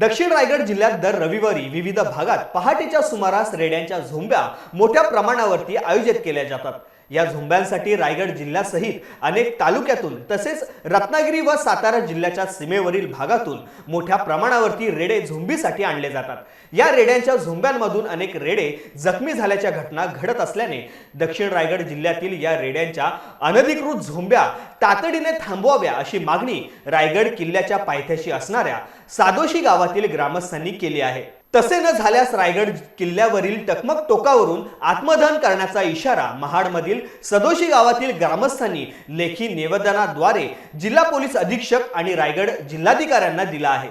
दक्षिण रायगड जिल्ह्यात दर रविवारी विविध भागात पहाटेच्या सुमारास रेड्यांच्या झोंब्या मोठ्या प्रमाणावरती आयोजित केल्या जातात. या झोंब्यांसाठी रायगड जिल्ह्यासहित अनेक तालुक्यातून तसेच रत्नागिरी व सातारा जिल्ह्याच्या सीमेवरील भागातून मोठ्या प्रमाणावरती रेडे झुंबीसाठी आणले जातात. या रेड्यांच्या झोंब्यांमधून अनेक रेडे जखमी झाल्याच्या घटना घडत असल्याने दक्षिण रायगड जिल्ह्यातील या रेड्यांच्या अनधिकृत झोंब्या तातडीने थांबवाव्या अशी मागणी रायगड किल्ल्याच्या पायथ्याशी असणाऱ्या सादोशी गावातील ग्रामस्थांनी केली आहे. तसे न झाल्यास रायगड किल्ल्यावरील टकमक टोकावरून आत्मदान करण्याचा इशारा महाडमधील सदोशी गावातील ग्रामस्थांनी लेखी निवेदनाद्वारे जिल्हा पोलीस अधीक्षक आणि रायगड जिल्हाधिकाऱ्यांना दिला आहे.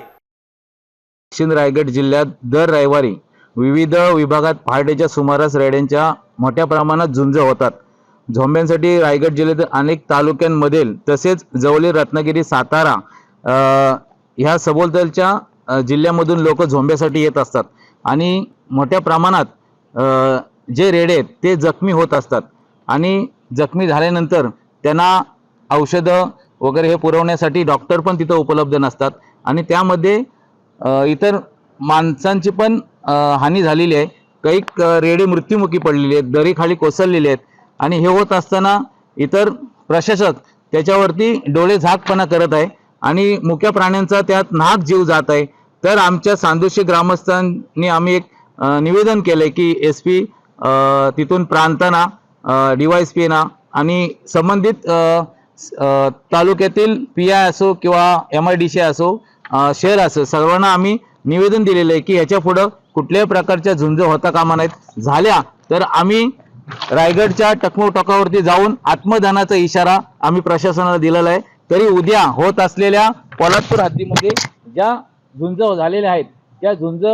दक्षिण रायगड जिल्ह्यात दर रविवारी विविध विभागात पहाटेच्या सुमारास रेड्यांच्या मोठ्या प्रमाणात झुंज होतात. झोंब्यांसाठी रायगड जिल्ह्यातील अनेक तालुक्यांमधील तसेच जवळील रत्नागिरी सातारा ह्या सभोवतालच्या जिल्ह्यामधून लोक झोंब्यासाठी येत असतात. आणि मोठ्या प्रमाणात जे रेडे आहेत ते जखमी होत असतात. आणि जखमी झाल्यानंतर त्यांना औषधं वगैरे हे पुरवण्यासाठी डॉक्टर पण तिथं उपलब्ध नसतात. आणि त्यामध्ये इतर माणसांची पण हानी झालेली आहे. काही रेडे मृत्युमुखी पडलेले आहेत दरीखाली कोसळलेले आहेत. आणि हे होत असताना इतर प्रशासक त्याच्यावरती डोळे झाकपणा करत आहे. आणि मुक्या प्राण्यांचा त्यात नाहक जीव जात आहे. तर आमच्या सांदोशी ग्रामस्थांनी आम्ही एक निवेदन केलंय की एस पी तिथून प्रांतांना डी वाय एस पीना आणि संबंधित तालुक्यातील पी आय असो किंवा एम आय डी सी असो शहर असो सर्वांना आम्ही निवेदन दिलेलं आहे की याच्या पुढं कुठल्याही प्रकारच्या झुंज होता कामा नाहीत झाल्या तर आम्ही रायगडच्या टकमो टोकावरती जाऊन आत्मदानाचा इशारा आम्ही प्रशासनाला दिलेला आहे. तरी उद्या होत असलेल्या पोलादपूर हद्दीमध्ये ज्या झुंज झालेल्या आहेत. त्या झुंज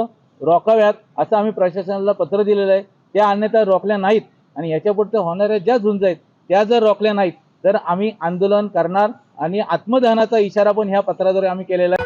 रोखाव्यात असं आम्ही प्रशासनाला पत्र दिलेलं आहे. त्या अन्यथा रोखल्या नाहीत. आणि याच्या होणाऱ्या ज्या झुंज आहेत त्या जर रोखल्या नाहीत तर आम्ही आंदोलन करणार आणि आत्मदहनाचा इशारा पण ह्या पत्राद्वारे आम्ही केलेला आहे.